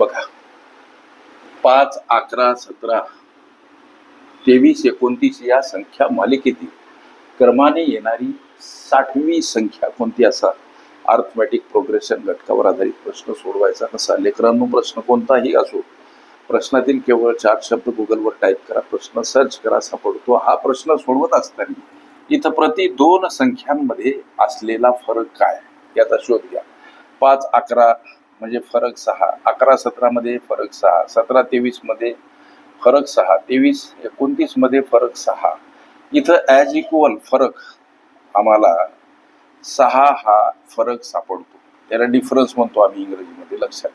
बघा. पाच अकरा सतरा तेवीस एकोणतीस या संख्या मालिकेतील क्रमाने येणारी साठवी संख्या कोणती असा? अर्थमॅटिक प्रोग्रेशन घटकावर आधारित प्रश्न सोडवायचा कसा लेकरांनो प्रश्न कोणताही असो प्रश्नातील केवळ चार शब्द गुगलवर टाईप करा. प्रश्न सर्च करा सापडतो. हा प्रश्न सोडवत असताना इथं प्रति दोन संख्यांमध्ये असलेला फरक काय? याचा शोध घ्या. पाच अकरा म्हणजे फरक सहा. अकरा सतरामध्ये फरक सहा. सतरा तेवीसमध्ये फरक सहा. तेवीस एकोणतीसमध्ये फरक सहा. इथं ॲज इक्वल फरक आम्हाला सहा हा फरक सापडतो. त्याला डिफरन्स म्हणतो आम्ही इंग्रजीमध्ये लक्षात.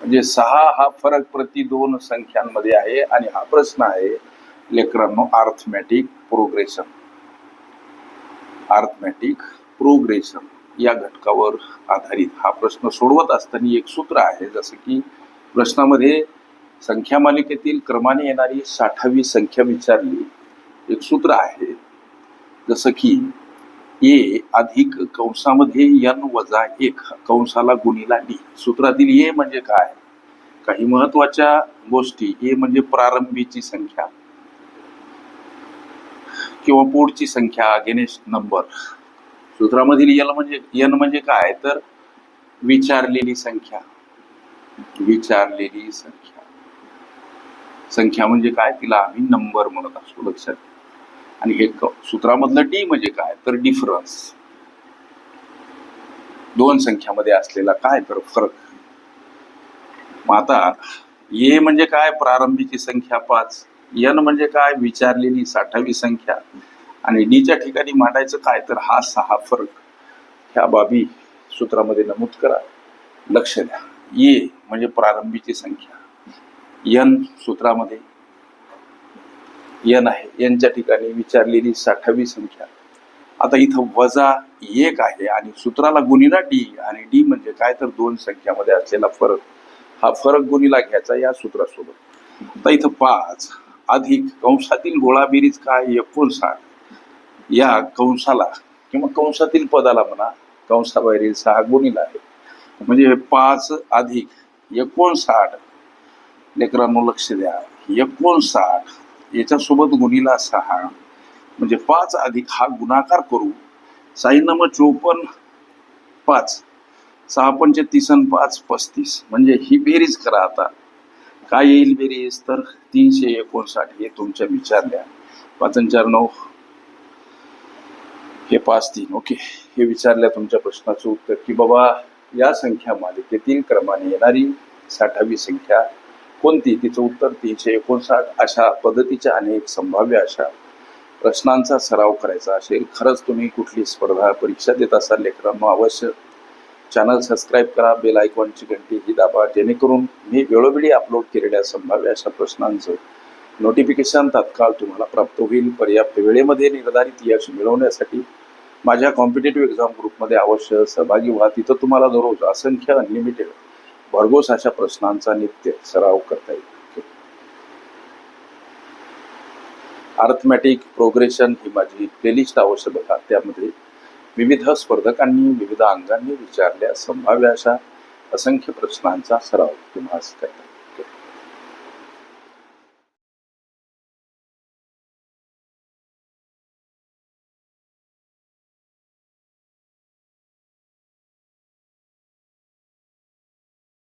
म्हणजे सहा हा फरक प्रति दोन संख्यांमध्ये आहे आणि हा प्रश्न आहे लेकरांनो आर्थमॅटिक प्रोग्रेशन आर्थमॅटिक प्रोग्रेशन या घटकावर आधारित हा प्रश्न सोडवत असताना एक सूत्र आहे जसं की प्रश्नामध्ये संख्या मालिकेतील क्रमाने येणारी साठावी संख्या विचारली. एक सूत्र आहे जसं की ए अधिक कंसामध्ये यन वजा एक कंसाला गुणीला डी. सूत्रातील ए म्हणजे काय? काही महत्त्वाच्या गोष्टी ए म्हणजे प्रारंभीची संख्या किंवा पुढची संख्या अगेनेस्ट नंबर. सूत्रामधील यल म्हणजे यन म्हणजे काय? तर विचारलेली संख्या. विचारलेली संख्या. संख्या म्हणजे काय? तिला आम्ही नंबर म्हणत असतो लक्षात आणि हे सूत्रामधलं डी म्हणजे काय? तर डिफरन्स दोन संख्यामध्ये असलेला काय? तर फरक. मग आता ये म्हणजे काय? प्रारंभीची संख्या पाच. यन म्हणजे काय? विचारलेली साठावी संख्या. आणि डीच्या ठिकाणी मांडायचं काय तर हा सहा फरक. ह्या बाबी सूत्रामध्ये नमूद करा. लक्ष द्या. ये म्हणजे प्रारंभीची संख्या. यन सूत्रामध्ये यन आहे. यांच्या ठिकाणी विचारलेली साठावी संख्या. आता इथं वजा एक आहे आणि सूत्राला गुणीला डी आणि डी म्हणजे काय तर दोन संख्यामध्ये असलेला फरक. हा फरक गुणीला घ्यायचा या सूत्रासोबत. आता इथं पाच. अधिक कंसातील गोळाबेरीज काय? एकोणसाठ. या कंसाला किंवा कंसातील पदाला म्हणा कंसाबाहेरील सहा गुणीला आहे. म्हणजे पाच अधिक एकोणसाठ लेकरांनो लक्ष द्या. एकोणसाठ याच्यासोबत गुणीला सहा. म्हणजे पाच अधिक हा गुणाकार करू. साई नम चोपन्न पाच. सहा पंच तीस आणि पाच पस्तीस. म्हणजे ही बेरीज करा आता. काय येईल बेरीज? तर तीनशे एकोणसाठ हे तुमच्या विचारल्या पाच चार नऊ. हे पाच तीन. ओके हे विचारल्या तुमच्या प्रश्नाचं उत्तर की बाबा या संख्या मालिकेतील क्रमाने येणारी साठावी संख्या कोणती? तिचं उत्तर तीनशे एकोणसाठ. अशा पद्धतीच्या अनेक संभाव्य अशा प्रश्नांचा सराव करायचा असेल खरंच तुम्ही कुठली स्पर्धा परीक्षा देत असाल लेकरांना अवश्य चॅनल सबस्क्राईब करा बेल आयकॉनची घंटी ही दाबा जेणेकरून मी वेळोवेळी अपलोड केलेल्या संभाव्य अशा प्रश्नांचं नोटिफिकेशन तात्काळ तुम्हाला प्राप्त होईल. पर्याप्त वेळेमध्ये निर्धारित यश मिळवण्यासाठी माझ्या कॉम्पिटेटिव्ह एक्झाम ग्रुपमध्ये अवश्य सहभागी व्हा. तिथं तुम्हाला दररोज असंख्य अनलिमिटेड भरघोस अशा प्रश्नांचा नित्य सराव करता येईल. अर्थमॅटिक प्रोग्रेशन ही माझी प्लेलिस्ट अवश्य बघा. त्यामध्ये विविध स्पर्धकांनी विविध अंगांनी विचारल्या संभाव्य अशा असंख्य प्रश्नांचा सराव तुम्हाला करता